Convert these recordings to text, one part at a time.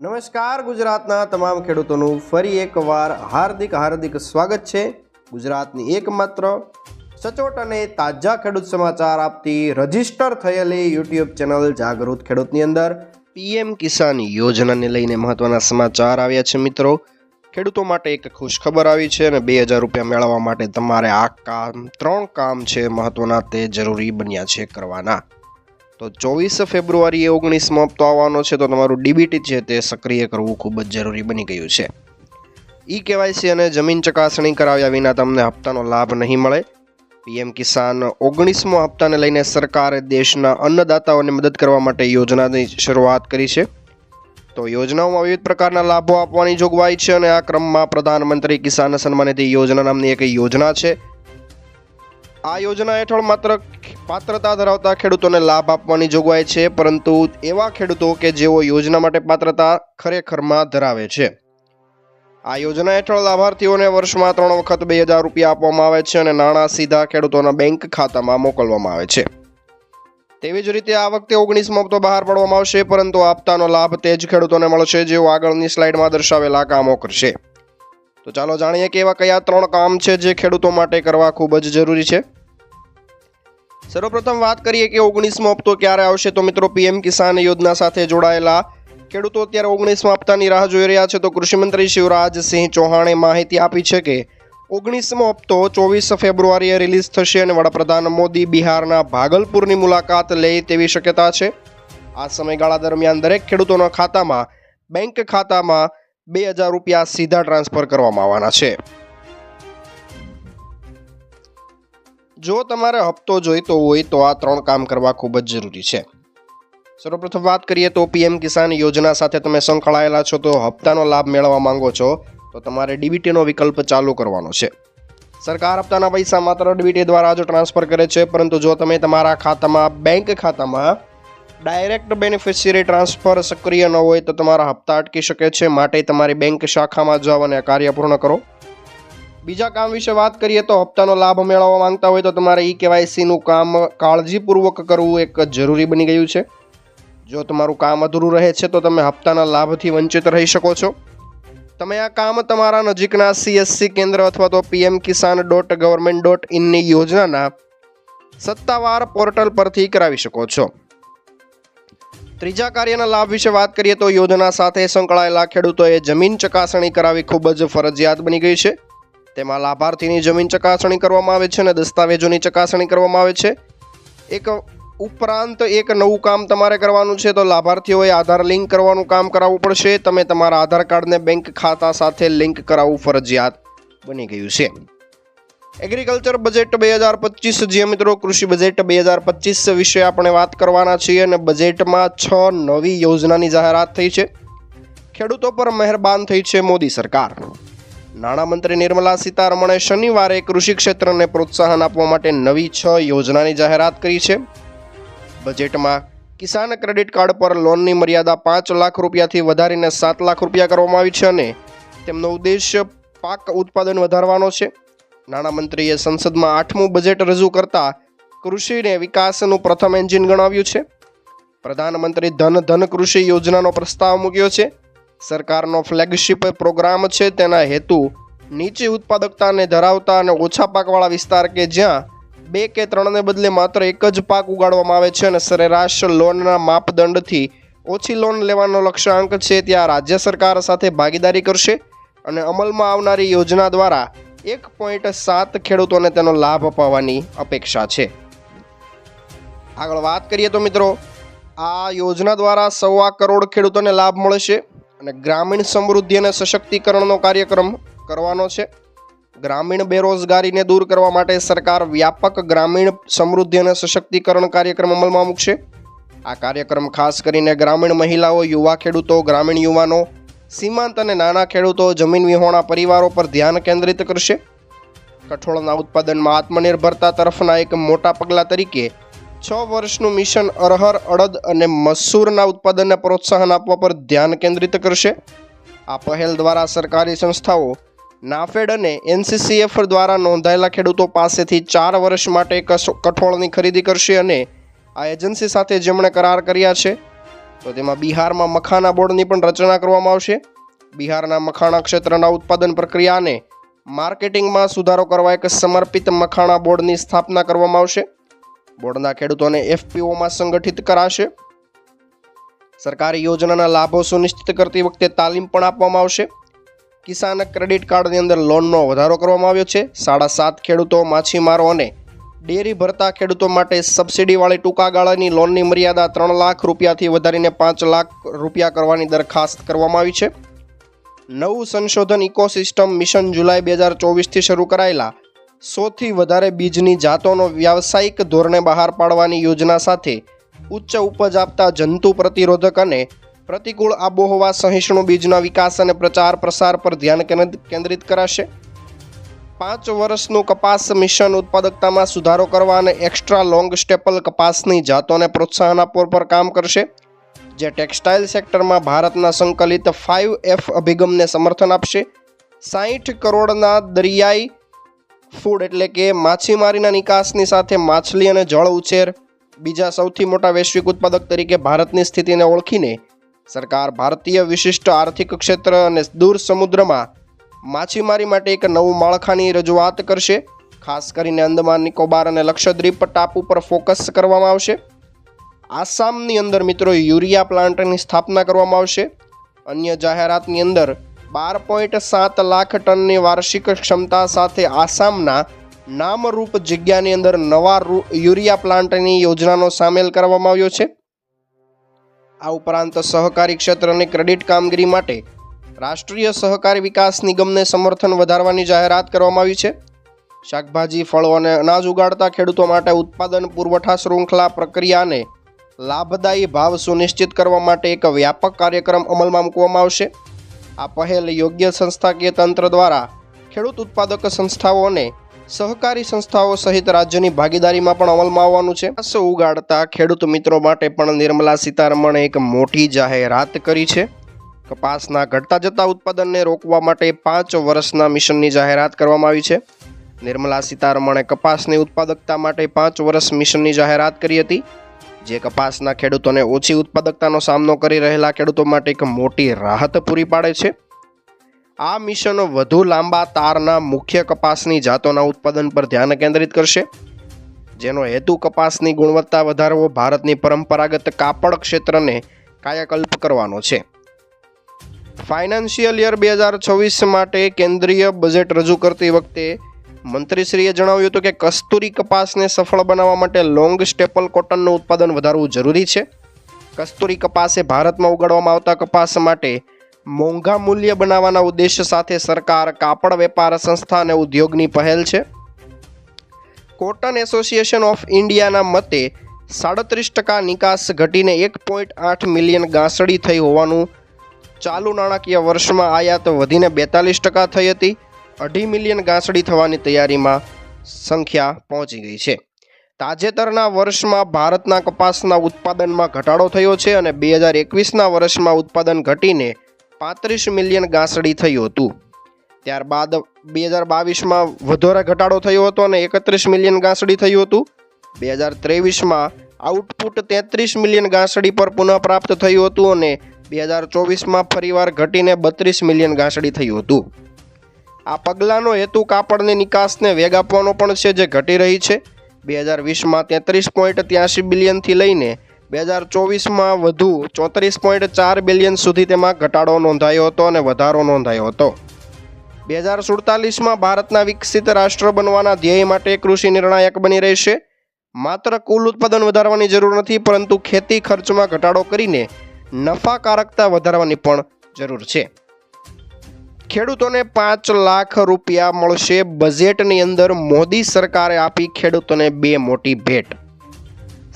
નમસ્કાર, ગુજરાતના તમામ ખેડૂતોનું ફરી એકવાર હાર્દિક હાર્દિક સ્વાગત છે. ગુજરાતની એકમાત્ર સચોટ અને તાજા ખેડૂત સમાચાર આપતી રજિસ્ટર થયેલી યુટ્યુબ ચેનલ જાગૃત ખેડૂતની અંદર પીએમ કિસાન યોજનાને લઈને મહત્વના સમાચાર આવ્યા છે મિત્રો. ખેડૂતો માટે એક ખુશખબર આવી છે અને બે હજાર રૂપિયા મેળવવા માટે તમારે આ કામ ત્રણ કામ છે મહત્વના તે જરૂરી બન્યા છે કરવાના. તો ચોવીસ ફેબ્રુઆરીએ ઓગણીસમો હપ્તો આવવાનો છે, તો તમારું ડીબીટી છે તે સક્રિય કરવું ખૂબ જ જરૂરી બની ગયું છે. ઈ કેવાયસી અને જમીન ચકાસણી કરાવ્યા વિના તમને હપ્તાનો લાભ નહીં મળે. પીએમ કિસાન ઓગણીસમો હપ્તાને લઈને સરકારે દેશના અન્નદાતાઓને મદદ કરવા માટે યોજનાની શરૂઆત કરી છે. તો યોજનાઓમાં વિવિધ પ્રકારના લાભો આપવાની જોગવાઈ છે અને આ ક્રમમાં પ્રધાનમંત્રી કિસાન સન્માન યોજના નામની એક યોજના છે. આ યોજના હેઠળ માત્ર પાત્રતા ધરાવતા ખેડૂતોને લાભ આપવાની જોગવાઈ છે, પરંતુ એવા ખેડૂતો કે જેઓ યોજના માટે પાત્રતા ખરેખરમાં ધરાવે છે. આ યોજના હેઠળ લાભાર્થીઓને વર્ષમાં ત્રણ વખત બે હજાર રૂપિયા આપવામાં આવે છે અને નાણાં સીધા ખેડૂતોના બેંક ખાતામાં મોકલવામાં આવે છે. તેવી જ રીતે આ વખતે ઓગણીસમો હપ્તો બહાર પાડવામાં આવશે, પરંતુ આપતાનો લાભ તે જ ખેડૂતોને મળશે જેઓ આગળની સ્લાઇડમાં દર્શાવેલા કામો કરશે. તો ચાલો જાણીએ કે એવા કયા ત્રણ કામ છે જે ખેડૂતો માટે કરવા ખૂબ જ જરૂરી છે. સર્વપ્રથમ વાત કરીએ કે ઓગણીસમો હપ્તો ક્યારે આવશે? તો મિત્રો, પીએમ કિસાન યોજના સાથે જોડાયેલા ખેડૂતો અત્યારે ઓગણીસમા હપ્તાની રાહ જોઈ રહ્યા છે. તો કૃષિમંત્રી શિવરાજસિંહ ચૌહાણે માહિતી આપી છે કે ઓગણીસમો હપ્તો ચોવીસ ફેબ્રુઆરીએ રિલીઝ થશે અને વડાપ્રધાન મોદી બિહારના ભાગલપુરની મુલાકાત લે તેવી શક્યતા છે. આ સમયગાળા દરમિયાન દરેક ખેડૂતોના ખાતામાં, બેંક ખાતામાં બે હજાર રૂપિયા સીધા ટ્રાન્સફર કરવામાં આવવાના છે. જો તમારે હપ્તો જોઈતો હોય તો આ ત્રણ કામ કરવા ખૂબ જ જરૂરી છે. સર્વપ્રથમ વાત કરીએ તો પીએમ કિસાન યોજના સાથે તમે સંકળાયેલા છો તો હપ્તાનો લાભ મેળવવા માંગો છો તો તમારે ડીબીટીનો વિકલ્પ ચાલુ કરવાનો છે. સરકાર હપ્તાના પૈસા માત્ર ડીબીટી દ્વારા જ ટ્રાન્સફર કરે છે, પરંતુ જો તમે તમારા ખાતામાં, બેંક ખાતામાં ડાયરેક્ટ બેનિફિશિયરી ટ્રાન્સફર સક્રિય ન હોય તો તમારા હપ્તા અટકી શકે છે. માટે તમારી બેંક શાખામાં જાઓ અને કાર્ય પૂર્ણ કરો. બીજા કામ વિશે વાત કરીએ તો હપ્તાનો લાભ મેળવવા માંગતા હોય તો તમારે ઈ કેવાયસીનું કામ કાળજીપૂર્વક કરવું એક જરૂરી બની ગયું છે. જો તમારું કામ અધૂરું રહે છે તો તમે હપ્તાના લાભથી વંચિત રહી શકો છો. તમે આ કામ તમારા નજીકના સીએસસી કેન્દ્ર અથવા તો PM Kisan dot government dot ઇનની યોજનાના સત્તાવાર પોર્ટલ પરથી કરાવી શકો છો. ત્રીજા કાર્યના લાભ વિશે વાત કરીએ તો યોજના સાથે સંકળાયેલા ખેડૂતોએ જમીન ચકાસણી કરાવી ખૂબ જ ફરજિયાત બની ગઈ છે. તેમાં લાભાર્થીની જમીન ચકાસણી કરવામાં આવે છે અને દસ્તાવેજોની ચકાસણી કરવામાં આવે છે. એક ઉપરાંત એક નવું કામ તમારે કરવાનું છે તો લાભાર્થીઓએ આધાર લિંક કરવાનું કામ કરાવવું પડશે. તમે તમારા આધાર કાર્ડને બેંક ખાતા સાથે લિંક કરાવવું ફરજિયાત બની ગયું છે. એગ્રીકલ્ચર બજેટ બે હજાર પચીસ, જે મિત્રો કૃષિ બજેટ બે હજાર પચીસ વિશે આપણે વાત કરવાના છીએ અને બજેટમાં છ નવી યોજનાની જાહેરાત થઈ છે. ખેડૂતો પર મહેરબાન થઈ છે મોદી સરકાર. નાણામંત્રી નિર્મલા સીતારમણે શનિવારે કૃષિ ક્ષેત્રને પ્રોત્સાહન આપવા માટે નવી છ યોજનાની જાહેરાત કરી છે. બજેટમાં કિસાન ક્રેડિટ કાર્ડ પર લોનની મર્યાદા પાંચ લાખ રૂપિયાથી વધારીને સાત લાખ રૂપિયા કરવામાં આવી છે અને તેમનો ઉદ્દેશ્ય પાક ઉત્પાદન વધારવાનો છે. નાણામંત્રીએ સંસદમાં આઠમું બજેટ રજૂ કરતા કૃષિને વિકાસનું પ્રથમ એન્જિન ગણાવ્યું છે. પ્રધાનમંત્રી ધન ધન કૃષિ યોજનાનો પ્રસ્તાવ મૂક્યો છે. સરકારનો ફ્લેગશિપ પ્રોગ્રામ છે, તેના હેતુ નીચી ઉત્પાદકતાને ધરાવતા અને ઓછા પાકવાળા વિસ્તાર કે જ્યાં બે કે ત્રણને બદલે માત્ર એક જ પાક ઉગાડવામાં આવે છે અને સરેરાશ લોનના માપદંડથી ઓછી લોન લેવાનો લક્ષ્યાંક છે, ત્યાં રાજ્ય સરકાર સાથે ભાગીદારી કરશે અને અમલમાં આવનારી યોજના દ્વારા એક પોઈન્ટ સાત ખેડૂતોને તેનો લાભ અપાવવાની અપેક્ષા છે. આગળ વાત કરીએ તો મિત્રો, આ યોજના દ્વારા સવા કરોડ ખેડૂતોને લાભ મળશે. અને ગ્રામીણ સમૃદ્ધિ અને સશક્તિકરણનો કાર્યક્રમ કરવાનો છે. ગ્રામીણ બેરોજગારીને દૂર કરવા માટે સરકાર વ્યાપક ગ્રામીણ સમૃદ્ધિ અને સશક્તિકરણ કાર્યક્રમ અમલમાં મૂકશે. આ કાર્યક્રમ ખાસ કરીને ગ્રામીણ મહિલાઓ, યુવા ખેડૂતો, ગ્રામીણ યુવાનો, સીમાંત અને નાના ખેડૂતો, જમીન વિહોણા પરિવારો પર ધ્યાન કેન્દ્રિત કરશે. કઠોળના ઉત્પાદનમાં આત્મનિર્ભરતા તરફના એક મોટા પગલાં તરીકે છ વર્ષનું મિશન અરહર, અડદ અને મસૂરના ઉત્પાદનને પ્રોત્સાહન આપવા પર ધ્યાન કેન્દ્રિત કરશે. આ પહેલ દ્વારા સરકારી સંસ્થાઓ, નાફેડ અને એનસીસીએફ દ્વારા નોંધાયેલા ખેડૂતો પાસેથી ચાર વર્ષ માટે કઠોળની ખરીદી કરશે અને આ એજન્સી સાથે જેમણે કરાર કર્યા છે, તો તેમાં બિહારમાં મખાના બોર્ડની પણ રચના કરવામાં આવશે. બિહારના મખાણા ક્ષેત્રના ઉત્પાદન પ્રક્રિયાને માર્કેટિંગમાં સુધારો કરવા એક સમર્પિત મખાણા બોર્ડની સ્થાપના કરવામાં આવશે. બોર્ડના ખેડૂતોને એફપીઓમાં સંગઠિત કરાશે. સરકારી યોજનાના લાભો સુનિશ્ચિત કરતી વખતે તાલીમ પણ આપવામાં આવશે. કિસાન ક્રેડિટ કાર્ડની અંદર લોનનો વધારો કરવામાં આવ્યો છે. સાડા સાત ખેડૂતો માછીમારો અને ડેરી ભરતા ખેડૂતો માટે સબસિડીવાળી ટૂંકા ગાળાની લોનની મર્યાદા ત્રણ લાખ રૂપિયાથી વધારીને પાંચ લાખ રૂપિયા કરવાની દરખાસ્ત કરવામાં આવી છે. નવું સંશોધન ઇકોસિસ્ટમ મિશન જુલાઈ બે હજાર ચોવીસથી શરૂ કરાયેલા સોથી વધારે બીજની જાતોનો વ્યાવસાયિક ધોરણે બહાર પાડવાની યોજના સાથે ઉચ્ચ ઉપજ આપતા જંતુ પ્રતિરોધક અને પ્રતિકૂળ આબોહવા સહિષ્ણુ બીજના વિકાસ અને પ્રચાર પ્રસાર પર ધ્યાન કેન્દ્ર- કેન્દ્રિત કરાશે. પાંચ વર્ષનું કપાસ મિશન ઉત્પાદકતામાં સુધારો કરવા અને એક્સ્ટ્રા લોંગ સ્ટેપલ કપાસની જાતોને પ્રોત્સાહન આપવા પર કામ કરશે. જે ટેક્સટાઇલ સેક્ટરમાં ભારતના સંકલિત ફાઇવ એફ અભિગમને સમર્થન આપશે. સાહીઠ કરોડના દરિયાઈ ફૂડ એટલે કે માછીમારીના નિકાસની સાથે માછલી અને જળ ઉછેર. બીજા સૌથી મોટા વૈશ્વિક ઉત્પાદક તરીકે ભારતની સ્થિતિને ઓળખીને સરકાર ભારતીય વિશિષ્ટ આર્થિક ક્ષેત્ર અને દૂર સમુદ્રમાં માછીમારી માટે એક નવું માળખાની રજૂઆત કરશે. ખાસ કરીને અંદમાન નિકોબાર અને લક્ષદ્વીપ ટાપુ પર ફોકસ કરવામાં આવશે. આસામની અંદર મિત્રો યુરિયા પ્લાન્ટની સ્થાપના કરવામાં આવશે. અન્ય જાહેરાતની અંદર બાર પોઈન્ટ સાત લાખ ટનની વાર્ષિક ક્ષમતા સાથે આસામના નામરૂપ જગ્યાની અંદર નવા યુરિયા પ્લાન્ટની યોજનાનો સામેલ કરવામાં આવ્યો છે. આ ઉપરાંત સહકારી ક્ષેત્રની ક્રેડિટ કામગીરી માટે રાષ્ટ્રીય સહકારી વિકાસ નિગમને સમર્થન વધારવાની જાહેરાત કરવામાં આવી છે. શાકભાજી, ફળો અને અનાજ ઉગાડતા ખેડૂતો માટે ઉત્પાદન પુરવઠા શૃંખલા પ્રક્રિયાને લાભદાયી ભાવ સુનિશ્ચિત કરવા માટે એક વ્યાપક કાર્યક્રમ અમલમાં મૂકવામાં આવશે. આ પહેલ યોગ્ય સંસ્થાકીય તંત્ર દ્વારા ખેડૂત ઉત્પાદક સંસ્થાઓ અને સહકારી સંસ્થાઓ સહિત રાજ્યની ભાગીદારીમાં પણ અમલમાં આવવાનું છે. કપાસ ઉગાડતા ખેડૂત મિત્રો માટે પણ નિર્મલા સીતારમણે એક મોટી જાહેરાત કરી છે. કપાસના ઘટતા જતા ઉત્પાદનને રોકવા માટે પાંચ વર્ષના મિશનની જાહેરાત કરવામાં આવી છે. નિર્મલા સીતારમણે કપાસની ઉત્પાદકતા માટે પાંચ વર્ષ મિશનની જાહેરાત કરી હતી. જે કપાસના ખેડૂતોને ઓછી ઉત્પાદકતાનો સામનો કરી રહેલા ખેડૂતો માટે એક મોટી રાહત પૂરી પાડે છે. આ મિશનો વધુ લાંબા તારના મુખ્ય કપાસની જાતોના ઉત્પાદન પર ધ્યાન કેન્દ્રિત કરશે. જેનો હેતુ કપાસની ગુણવત્તા વધારવો ભારતની પરંપરાગત કાપડ ક્ષેત્રને કાયાકલ્પ કરવાનો છે. ફાઇનાન્શિયલ યર બે હજાર છવ્વીસ માટે કેન્દ્રીય બજેટ રજૂ કરતી વખતે મંત્રીશ્રીએ જણાવ્યું હતું કે કસ્તુરી કપાસને સફળ બનાવવા માટે લોંગ સ્ટેપલ કોટનનું ઉત્પાદન વધારવું જરૂરી છે. કસ્તુરી કપાસ એ ભારતમાં ઉગાડવામાં આવતા કપાસ માટે મોંઘા મૂલ્ય બનાવવાના ઉદ્દેશ્ય સાથે સરકાર કાપડ વેપાર સંસ્થા અને ઉદ્યોગની પહેલ છે. કોટન એસોસિએશન ઓફ ઇન્ડિયાના મતે સાડત્રીસ ટકા નિકાસ ઘટીને એક પોઈન્ટ આઠ મિલિયન ગાંસડી થઈ હોવાનું ચાલુ નાણાકીય વર્ષમાં આયાત વધીને બેતાલીસ ટકા થઈ હતી. અઢી મિલિયન ગાંસડી થવાની તૈયારીમાં સંખ્યા પહોંચી ગઈ છે. તાજેતરના વર્ષમાં ભારતના કપાસના ઉત્પાદનમાં ઘટાડો થયો છે અને બે હજાર એકવીસના વર્ષમાં ઉત્પાદન ઘટીને પાંત્રીસ મિલિયન ગાંસડી થયું હતું. ત્યારબાદ બે હજાર બાવીસમાં વધારે ઘટાડો થયો હતો અને એકત્રીસ મિલિયન ગાંસડી થયું હતું. બે હજાર ત્રેવીસમાં આઉટપુટ તેત્રીસ મિલિયન ગાંસડી પર પુનઃપ્રાપ્ત થયું હતું અને બે હજાર ચોવીસમાં ફરીવાર ઘટીને બત્રીસ મિલિયન ગાંસડી થયું હતું. આ પગલાંનો હેતુ કાપડની નિકાસને વેગ આપવાનો પણ છે, જે ઘટી રહી છે. બે હજાર વીસમાં તેત્રીસ પોઈન્ટ ત્યાંસી બિલિયનથી લઈને બે હજાર ચોવીસમાં વધુ ચોત્રીસ પોઈન્ટ ચાર બિલિયન સુધી તેમાં ઘટાડો નોંધાયો હતો અને વધારો નોંધાયો હતો. બે હજાર સુડતાલીસમાં ભારતના વિકસિત રાષ્ટ્ર બનવાના ધ્યેય માટે કૃષિ નિર્ણાયક બની રહેશે. માત્ર કુલ ઉત્પાદન વધારવાની જરૂર નથી, પરંતુ ખેતી ખર્ચમાં ઘટાડો કરીને નફાકારકતા વધારવાની પણ જરૂર છે. ખેડૂતોને પાંચ લાખ રૂપિયા મળશે. બજેટની અંદર મોદી સરકારે આપી ખેડૂતોને બે મોટી ભેટ.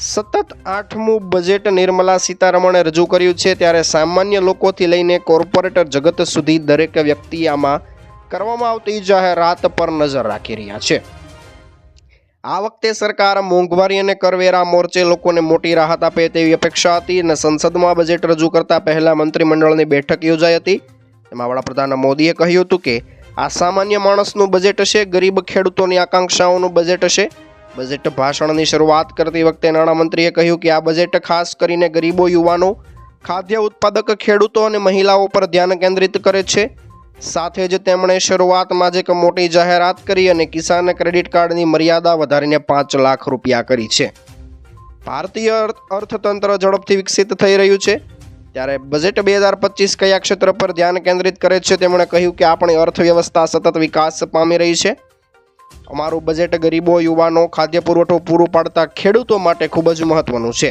સતત આઠમું બજેટ નિર્મલા સીતારમણે રજૂ કર્યું છે. ત્યારે સામાન્ય લોકોથી લઈને કોર્પોરેટર જગત સુધી દરેક વ્યક્તિ આમાં કરવામાં આવતી જાહેરાત પર નજર રાખી રહ્યા છે. આ વખતે સરકાર મોંઘવારી અને કરવેરા મોરચે લોકોને મોટી રાહત આપે તેવી અપેક્ષા હતી અને સંસદમાં બજેટ રજૂ કરતા પહેલા મંત્રીમંડળની બેઠક યોજાઈ હતી. એમાં વડાપ્રધાન મોદીએ કહ્યું હતું કે, આ સામાન્ય માણસનું બજેટ હશે, ગરીબ ખેડૂતોની આકાંક્ષાઓનું બજેટ હશે. બજેટ ભાષણની શરૂઆત કરતી વખતે નાણામંત્રીએ કહ્યું કે, આ બજેટ ખાસ કરીને ગરીબો, યુવાનો, ખાદ્ય ઉત્પાદક ખેડૂતો અને મહિલાઓ પર ધ્યાન કેન્દ્રિત કરે છે. સાથે જ તેમણે શરૂઆતમાં જ એક મોટી જાહેરાત કરી અને કિસાન ક્રેડિટ કાર્ડની મર્યાદા વધારીને પાંચ લાખ રૂપિયા કરી છે. ભારતીય અર્થ- અર્થતંત્ર ઝડપથી વિકસિત થઈ રહ્યું છે. ત્યારે બજેટ બે હજાર પચીસ કયા ક્ષેત્ર પર ધ્યાન કેન્દ્રિત કરે છે તેમણે કહ્યું કે આપણી અર્થવ્યવસ્થા સતત વિકાસ પામી રહી છે. અમારું બજેટ ગરીબો, યુવાનો, ખાદ્ય પુરવઠો પૂરો પાડતા ખેડૂતો માટે ખૂબ જ મહત્વનું છે.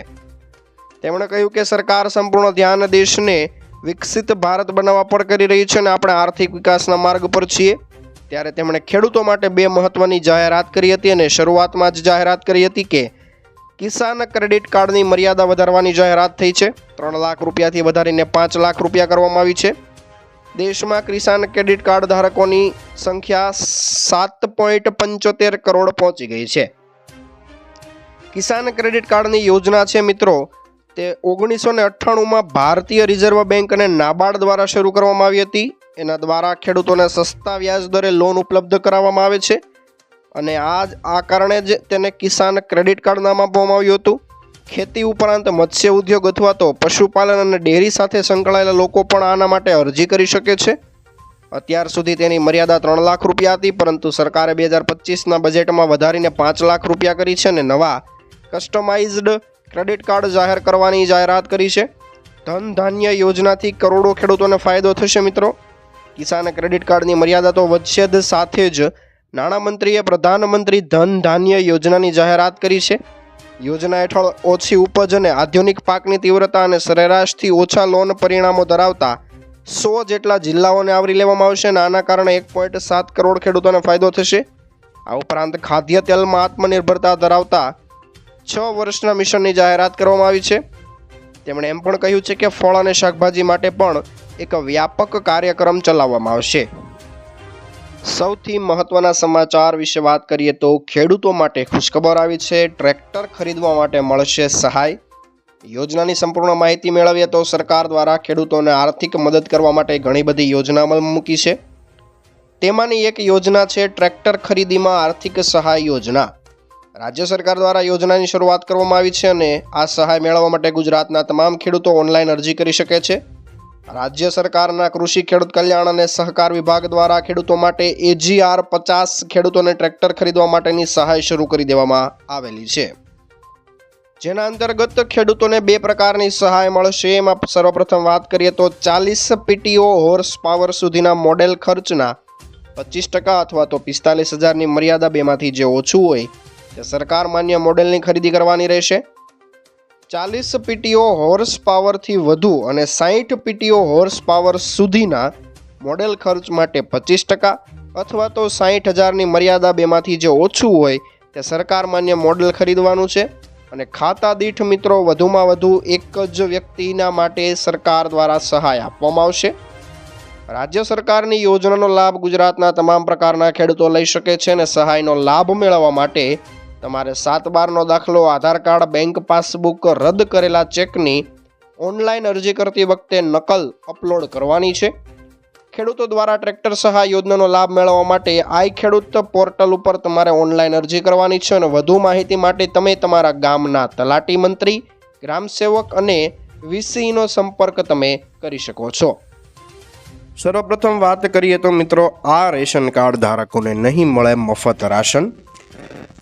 તેમણે કહ્યું કે સરકાર સંપૂર્ણ ધ્યાન દેશને વિકસિત ભારત બનાવવા પર કરી રહી છે અને આપણે આર્થિક વિકાસના માર્ગ પર છીએ. ત્યારે તેમણે ખેડૂતો માટે બે મહત્વની જાહેરાત કરી હતી અને શરૂઆતમાં જ જાહેરાત કરી હતી કે કિસાન ક્રેડિટ કાર્ડની મર્યાદા વધારવાની જાહેરાત થઈ છે. ત્રણ લાખ રૂપિયાથી વધારીને પાંચ લાખ રૂપિયા કરવામાં આવી છે. દેશમાં કિસાન ક્રેડિટ કાર્ડ ધારકોની સંખ્યા સાત પોઈન્ટ પંચોતેર કરોડ પહોંચી ગઈ છે. કિસાન ક્રેડિટ કાર્ડની યોજના છે મિત્રો. તે ઓગણીસો ને અઠ્ઠાણુંમાં ભારતીય રિઝર્વ બેંક અને નાબાર્ડ દ્વારા શરૂ કરવામાં આવી હતી. એના દ્વારા ખેડૂતોને સસ્તા વ્યાજ દરે લોન ઉપલબ્ધ કરાવવામાં આવે છે. અને આ આ કારણે જ તેને કિસાન ક્રેડિટ કાર્ડ નામ આપવામાં આવ્યું હતું. ખેતી ઉપરાંત મત્સ્ય ઉદ્યોગ અથવા તો પશુપાલન અને ડેરી સાથે સંકળાયેલા લોકો પણ આના માટે અરજી કરી શકે છે. અત્યાર સુધી તેની મર્યાદા ત્રણ લાખ રૂપિયા હતી, પરંતુ સરકારે બે હજાર પચીસના બજેટમાં વધારીને પાંચ લાખ રૂપિયા કરી છે અને નવા કસ્ટમાઇઝ્ડ ક્રેડિટ કાર્ડ જાહેર કરવાની જાહેરાત કરી છે. ધન ધાન્ય યોજનાથી કરોડો ખેડૂતોને ફાયદો થશે મિત્રો. કિસાન ક્રેડિટ કાર્ડની મર્યાદા તો વધશે જ સાથે જ નાણામંત્રીએ પ્રધાનમંત્રી ધન ધાન્ય યોજનાની જાહેરાત કરી છે. યોજના હેઠળ ઓછી ઉપજ અને આધુનિક પાકની તીવ્રતા અને સરેરાશથી ઓછા લોન પરિણામો ધરાવતા સો જેટલા જિલ્લાઓને આવરી લેવામાં આવશે અને આના કારણે એક પોઈન્ટ સાત કરોડ ખેડૂતોને ફાયદો થશે. આ ઉપરાંત ખાદ્ય તેલમાં આત્મનિર્ભરતા ધરાવતા છ વર્ષના મિશનની જાહેરાત કરવામાં આવી છે. તેમણે એમ પણ કહ્યું છે કે ફળ અને શાકભાજી માટે પણ એક વ્યાપક કાર્યક્રમ ચલાવવામાં આવશે. સૌથી મહત્વના સમાચાર વિશે વાત કરીએ તો ખેડૂતો માટે ખુશખબર આવી છે. ટ્રેક્ટર ખરીદવા માટે મળશે સહાય. યોજનાની સંપૂર્ણ માહિતી મેળવીએ તો સરકાર દ્વારા ખેડૂતોને આર્થિક મદદ કરવા માટે ઘણી બધી યોજના અમલમાં મૂકી છે. તેમાંની એક યોજના છે ટ્રેક્ટર ખરીદીમાં આર્થિક સહાય યોજના. રાજ્ય સરકાર દ્વારા યોજનાની શરૂઆત કરવામાં આવી છે અને આ સહાય મેળવવા માટે ગુજરાતના તમામ ખેડૂતો ઓનલાઈન અરજી કરી શકે છે. રાજ્ય સરકારના કૃષિ ખેડૂત કલ્યાણ અને સહકાર વિભાગ દ્વારા ખેડૂતો માટે એજીઆર પચાસ ખેડૂતોને ટ્રેક્ટર ખરીદવા માટેની સહાય શરૂ કરી દેવામાં આવેલી છે. જેના અંતર્ગત ખેડૂતોને બે પ્રકારની સહાય મળશે. એમાં સર્વપ્રથમ વાત કરીએ તો ચાલીસ પીટીઓ હોર્સ પાવર સુધીના મોડેલ ખર્ચના પચીસ ટકા અથવા તો પિસ્તાલીસ હજારની મર્યાદા બેમાંથી જે ઓછું હોય, તે સરકાર માન્ય મોડેલની ખરીદી કરવાની રહેશે. ચાલીસ પીટીઓ હોર્સ પાવરથી વધુ અને સાહીઠ પીટીઓ હોર્સ પાવર સુધીના મોડેલ ખર્ચ માટે પચીસ ટકા અથવા તો સાહીઠ હજારની મર્યાદા બેમાંથી જે ઓછું હોય તે સરકાર માન્ય મોડેલ ખરીદવાનું છે અને ખાતા દીઠ મિત્રો વધુમાં વધુ એક જ વ્યક્તિના માટે સરકાર દ્વારા સહાય આપવામાં આવશે. રાજ્ય સરકારની યોજનાનો લાભ ગુજરાતના તમામ પ્રકારના ખેડૂતો લઈ શકે છે અને સહાયનો લાભ મેળવવા માટે તમારે સાત બારનો દાખલો, આધાર કાર્ડ, બેંક પાસબુક રદ કરેલા ચેકની ઓનલાઈન અરજી કરતી વખતે નકલ અપલોડ કરવાની છે. ખેડૂતો દ્વારા ટ્રેક્ટર સહાય યોજનાનો લાભ મેળવવા માટે આઈ ખેડૂત પોર્ટલ ઉપર તમારે ઓનલાઈન અરજી કરવાની છે અને વધુ માહિતી માટે તમે તમારા ગામના તલાટી મંત્રી, ગ્રામ સેવક અને વીસીનો સંપર્ક તમે કરી શકો છો. સર્વપ્રથમ વાત કરીએ તો મિત્રો, આ રેશન કાર્ડ ધારકોને નહીં મળે મફત રાશન.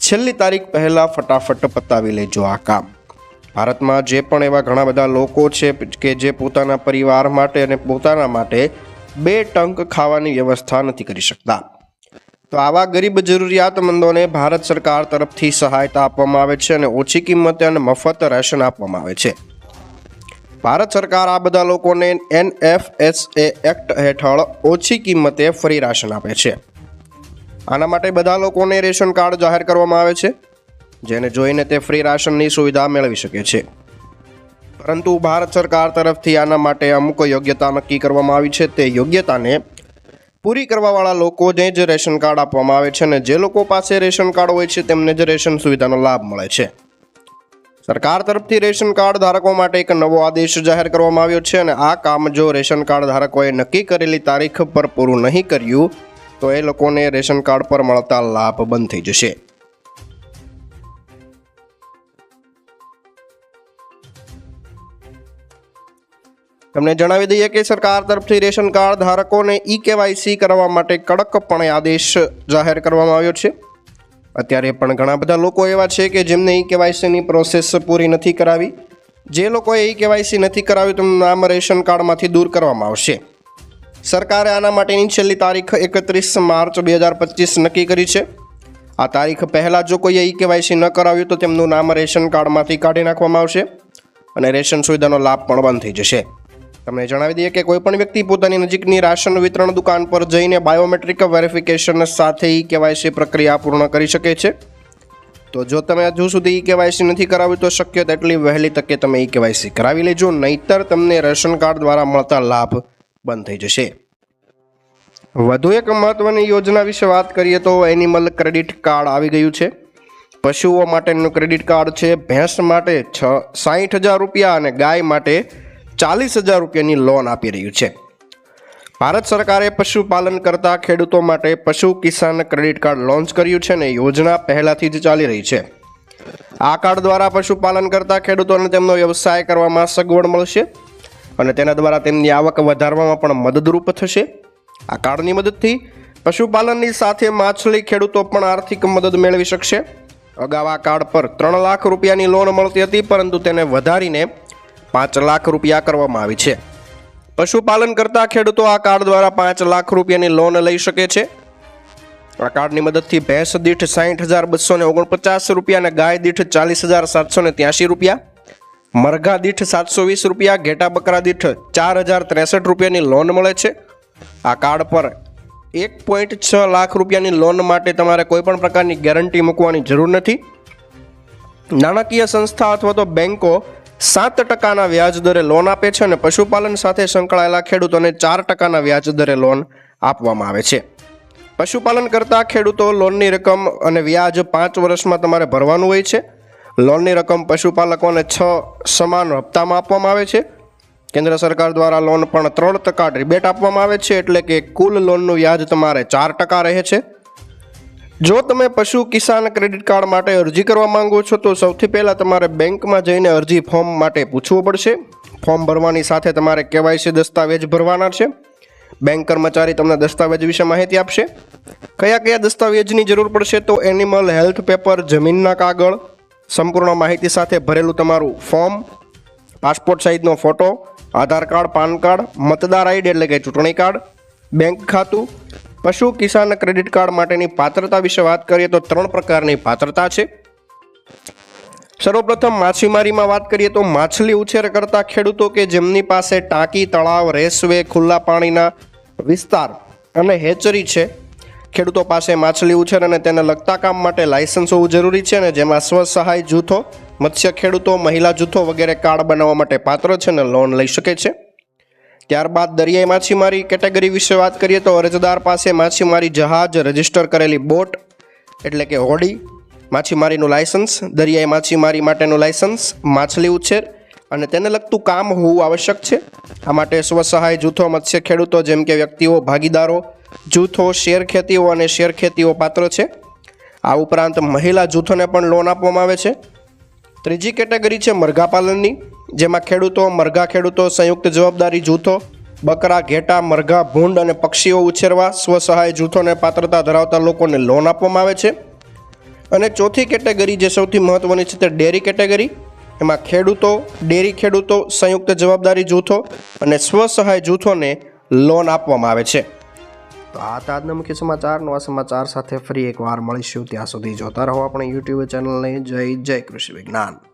છેલ્લી તારીખ પહેલાં ફટાફટ પતાવી લેજો આ કામ. ભારતમાં જે પણ એવા ઘણા બધા લોકો છે કે જે પોતાના પરિવાર માટે અને પોતાના માટે બે ટંક ખાવાની વ્યવસ્થા નથી કરી શકતા. તો આવા ગરીબ જરૂરિયાતમંદોને ભારત સરકાર તરફથી સહાયતા આપવામાં આવે છે અને ઓછી કિંમતે અને મફત રેશન આપવામાં આવે છે. ભારત સરકાર આ બધા લોકોને એનએફએસએ એક્ટ હેઠળ ઓછી કિંમતે ફ્રી રાશન આપે છે. આના માટે બધા લોકોને રેશન કાર્ડ જાહેર કરવામાં આવે છે, જેને જોઈને તે ફ્રી રાશનની સુવિધા મેળવી શકે છે. પરંતુ ભારત સરકાર તરફથી આના માટે અમુક યોગ્યતા નક્કી કરવામાં આવી છે. તે યોગ્યતાને પૂરી કરવાવાળા લોકોને જ રેશન કાર્ડ આપવામાં આવે છે અને જે લોકો પાસે રેશન કાર્ડ હોય છે, તેમને જ રેશન સુવિધાનો લાભ મળે છે. સરકાર તરફથી રેશન કાર્ડ ધારકો માટે એક નવો આદેશ જાહેર કરવામાં આવ્યો છે અને આ કામ જો રેશન કાર્ડ ધારકોએ નક્કી કરેલી તારીખ પર પૂરું નહીં કર્યું તો એ લોકોને રેશન કાર્ડ પર મળતા લાભ બંધ થઈ જશે. તમને જણાવી દઈએ કે સરકાર તરફથી રેશન કાર્ડ ધારકોને ઈ કેવાયસી કરવા માટે કડકપણે આદેશ જાહેર કરવામાં આવ્યો છે. અત્યારે પણ ઘણા બધા લોકો એવા છે કે જેમને ઈ કેવાયસીની પ્રોસેસ પૂરી નથી કરાવી. જે લોકોએ ઈ કેવાયસી નથી કરાવ્યું તેમનું નામ રેશન કાર્ડમાંથી દૂર કરવામાં આવશે. સરકારે આના માટેની છેલ્લી તારીખ એકત્રીસ માર્ચ બે હજાર પચીસ નક્કી કરી છે. આ તારીખ પહેલાં જો કોઈએ ઈ કેવાયસી ન કરાવ્યું તો તેમનું નામ રેશન કાર્ડમાંથી કાઢી નાખવામાં આવશે અને રેશન સુવિધાનો લાભ પણ બંધ થઈ જશે. તમને જણાવી દઈએ કે કોઈપણ વ્યક્તિ પોતાની નજીકની રાશન વિતરણ દુકાન પર જઈને બાયોમેટ્રિક વેરિફિકેશન સાથે ઈ કેવાયસી પ્રક્રિયા પૂર્ણ કરી શકે છે. તો જો તમે હજુ સુધી ઈ કેવાયસી નથી કરાવ્યું તો શક્ય તેટલી વહેલી તકે તમે ઈ કેવાયસી કરાવી લેજો. નહીતર તમને રેશન કાર્ડ દ્વારા મળતા લાભ બંધ થઈ જશે. વધુ એક મહત્વની યોજના વિશે વાત કરીએ તો એનિમલ ક્રેડિટ કાર્ડ આવી ગયું છે. પશુઓ માટેનું ક્રેડિટ કાર્ડ છે, ભેંસ માટે છ સાહીઠ હજાર રૂપિયા અને ગાય માટે ચાલીસ હજાર રૂપિયાની લોન આપી રહ્યું છે. ભારત સરકારે પશુપાલન કરતા ખેડૂતો માટે પશુ કિસાન ક્રેડિટ કાર્ડ લોન્ચ કર્યું છે અને યોજના પહેલાથી જ ચાલી રહી છે. આ કાર્ડ દ્વારા પશુપાલન કરતા ખેડૂતોને તેમનો વ્યવસાય કરવામાં સગવડ મળશે. અને તેના દ્વારા તેમની આવક વધારવામાં પણ મદદરૂપ થશે. આ કાર્ડની મદદથી પશુપાલનની સાથે માછલી ખેડૂતો પણ આર્થિક મદદ મેળવી શકશે. અગાઉ આ કાર્ડ પર ત્રણ લાખ રૂપિયાની લોન મળતી હતી, પરંતુ તેને વધારીને પાંચ લાખ રૂપિયા કરવામાં આવી છે. પશુપાલન કરતા ખેડૂતો આ કાર્ડ દ્વારા પાંચ લાખ રૂપિયાની લોન લઈ શકે છે. આ કાર્ડની મદદથી ભેંસ દીઠ સાહીઠ હજાર બસો ઓગણપચાસ રૂપિયા અને ગાય દીઠ ચાલીસ હજાર સાતસો ત્યાસી રૂપિયા મરઘા દીઠ સાતસો વીસ રૂપિયા, ઘેટા બકરા દીઠ ચાર હજાર ત્રેસઠ રૂપિયાની લોન મળે છે. આ કાર્ડ પર એક પોઈન્ટ છ લાખ રૂપિયાની લોન માટે તમારે કોઈ પણ પ્રકારની ગેરંટી મૂકવાની જરૂર નથી. નાણાકીય સંસ્થા અથવા તો બેન્કો સાત ટકાના વ્યાજ દરે લોન આપે છે અને પશુપાલન સાથે સંકળાયેલા ખેડૂતોને ચાર ટકાના વ્યાજ દરે લોન આપવામાં આવે છે. પશુપાલન કરતા ખેડૂતો લોનની રકમ અને વ્યાજ પાંચ વર્ષમાં તમારે ભરવાનું હોય છે. લોનની રકમ પશુપાલકોને છ સમાન હપ્તામાં આપવામાં આવે છે. કેન્દ્ર સરકાર દ્વારા લોન પણ ત્રણ ટકા રિબેટ આપવામાં આવે છે એટલે કે કુલ લોનનું વ્યાજ તમારે ચાર ટકા રહે છે. જો તમે પશુ કિસાન ક્રેડિટ કાર્ડ માટે અરજી કરવા માંગો છો તો સૌથી પહેલાં તમારે બેંકમાં જઈને અરજી ફોર્મ માટે પૂછવું પડશે. ફોર્મ ભરવાની સાથે તમારે કેવાયસી દસ્તાવેજ ભરવાના છે. બેંક કર્મચારી તમને દસ્તાવેજ વિશે માહિતી આપશે. કયા કયા દસ્તાવેજની જરૂર પડશે તો એનિમલ હેલ્થ પેપર, જમીનના કાગળ સંપૂર્ણ માહિતી સાથે ભરેલું તમારું form, passport સાઇઝનો photo, Aadhaar card, PAN card, મતદાર આઈડી એટલે કે ચૂંટણી કાર્ડ, બેંક ખાતું, પશુ, કિસાન ક્રેડિટ કાર્ડ માટેની પાત્રતા વિશે વાત કરીએ તો ત્રણ પ્રકારની પાત્રતા છે. સર્વપ્રથમ માછીમારીમાં વાત કરીએ તો માછલી ઉછેર કરતા ખેડૂતો કે જેમની પાસે ટાંકી, તળાવ, રેસવે, ખુલ્લા પાણીના વિસ્તાર અને હેચરી છે. ખેડૂતો પાસે માછલી ઉછેર અને તેને લગતા કામ માટે લાયસન્સ હોવું જરૂરી છે અને જેમાં સ્વસહાય જૂથો, મત્સ્ય ખેડૂતો, મહિલા જૂથો વગેરે કાર્ડ બનાવવા માટે પાત્ર છે અને લોન લઈ શકે છે. ત્યારબાદ દરિયાઈ માછીમારી કેટેગરી વિશે વાત કરીએ તો અરજદાર પાસે માછીમારી જહાજ રજિસ્ટર કરેલી બોટ, એટલે કે હોડી, માછીમારીનું લાયસન્સ, દરિયાઈ માછીમારી માટેનું લાયસન્સ, માછલી ઉછેર અને તેને લગતું કામ હોવું આવશ્યક છે. આ માટે સ્વસહાય જૂથો, મત્સ્ય ખેડૂતો જેમ કે વ્યક્તિઓ, ભાગીદારો જૂથો શેર ખેતીઓ અને શેર ખેતીઓ પાત્ર છે. આ ઉપરાંત મહિલા જૂથોને પણ લોન આપવામાં આવે છે. ત્રીજી કેટેગરી છે મરઘા પાલનની, જેમાં ખેડૂતો, મરઘા ખેડૂતો, સંયુક્ત જવાબદારી જૂથો, બકરા, ઘેટા, મરઘા, ભૂંડ અને પક્ષીઓ ઉછેરવા સ્વસહાય જૂથોને પાત્રતા ધરાવતા લોકોને લોન આપવામાં આવે છે. અને ચોથી કેટેગરી જે સૌથી મહત્ત્વની છે તે ડેરી કેટેગરી, એમાં ખેડૂતો, ડેરી ખેડૂતો, સંયુક્ત જવાબદારી જૂથો અને સ્વસહાય જૂથોને લોન આપવામાં આવે છે. તો આ હતા આજના મુખ્ય સમાચાર. નવા સમાચાર સાથે ફરી એકવાર મળીશું. ત્યાં સુધી જોતા રહો આપણે યુટ્યુબ ચેનલને. જય જય કૃષિ વિજ્ઞાન.